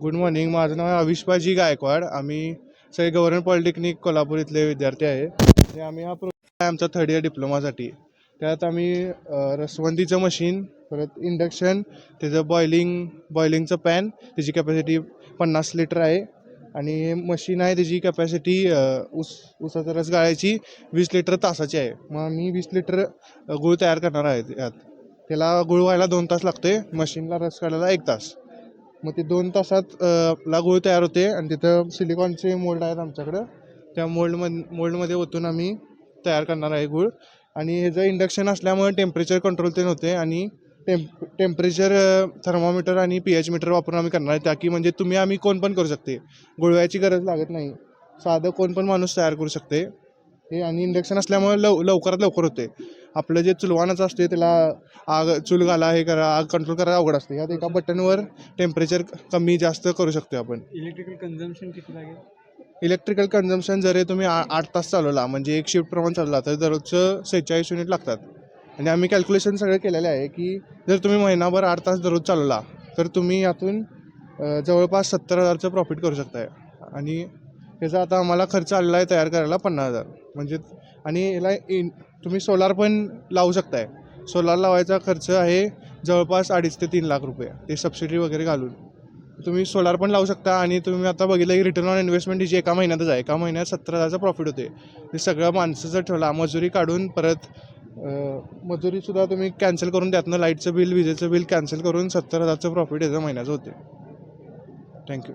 Good morning. माझं नाव आहे अविष्पाजी गायकवाड. आम्ही सगळे गव्हर्नमेंट पॉलिटेक्निक कोल्हापूर इथले विद्यार्थी आहे. आणि आम्ही हा प्रोग्राम आहे आमचा थर्ड इयर डिप्लोमासाठी त्यात आम्ही रसवंतीचं मशीन परत इंडक्शन त्याचं बॉयलिंग बॉयलिंगचं पॅन त्याची कॅपॅसिटी पन्नास लिटर आहे. आणि हे मशीन आहे त्याची कॅपॅसिटी ऊस ऊसाचा रस गाळायची वीस लिटर तासाची आहे. मग मी वीस लिटर गुळ गूळ तयार करणार आहे यात. त्याला गुळ व्हायला दोन तास लागते मशीनला रस काढायला एक तास. मग ते दोन तासात आपला गूळ तयार होते आणि तिथं सिलिकॉनचे मोल्ड आहेत आमच्याकडं. त्या मोल्डमध मोल्डमध्ये ओतून आम्ही तयार करणार आहे गूळ. आणि ह्याचं इंडक्शन असल्यामुळे टेम्परेचर कंट्रोल ते होते आणि टेम्प टेम्परेचर थर्मामीटर आणि पी एच मीटर वापरून आम्ही करणार आहे. ताकी म्हणजे तुम्ही आम्ही कोण पण करू शकते. गुळव्याची गरज लागत नाही. साधं कोण पण माणूस तयार करू शकते. हे आणि इंडक्शन असल्यामुळे लव लवकरात लवकर होते. आपलं जे चुलवानाचं असते त्याला आग चूल घाला हे करा आग कंट्रोल करायला अवघड असते. ह्यात एका बटनवर टेम्परेचर कमी जास्त करू शकतो आपण. इलेक्ट्रिकल कन्झम्पशन किती लागेल? इलेक्ट्रिकल कन्झम्पशन जरी तुम्ही आ आठ तास चालवला म्हणजे एक शिफ्ट प्रमाणे चालवला तर दररोजचं सेहेचाळीस युनिट लागतात. आणि आम्ही कॅल्क्युलेशन सगळं केलेलं आहे की जर तुम्ही महिनाभर आठ तास दररोज चालवला तर तुम्ही यातून जवळपास सत्तर हजारचं प्रॉफिट करू शकताय. आणि त्याचा आता आम्हाला खर्च आलेला आहे तयार करायला पन्नास हजार. म्हणजे आणि याला इन तुम्ही सोलार पण लावू शकताय. सोलार लावायचा खर्च आहे जवळपास अडीच ते तीन लाख रुपये. ते सबसिडी वगैरे घालून. तुम्ही सोलार पण लावू शकता आणि तुम्ही आता बघितलं की रिटर्न ऑन इन्व्हेस्टमेंट ही जी एका महिन्यातच आहे. एका महिन्यात सत्तर हजारचा प्रॉफिट होते ते सगळं माणसाचं ठेवला मजुरी काढून परत मजुरीसुद्धा तुम्ही कॅन्सल करून त्यातनं लाईटचं बिल विजेचं बिल कॅन्सल करून सत्तर हजारचं प्रॉफिट याचं महिन्याचं होते थँक्यू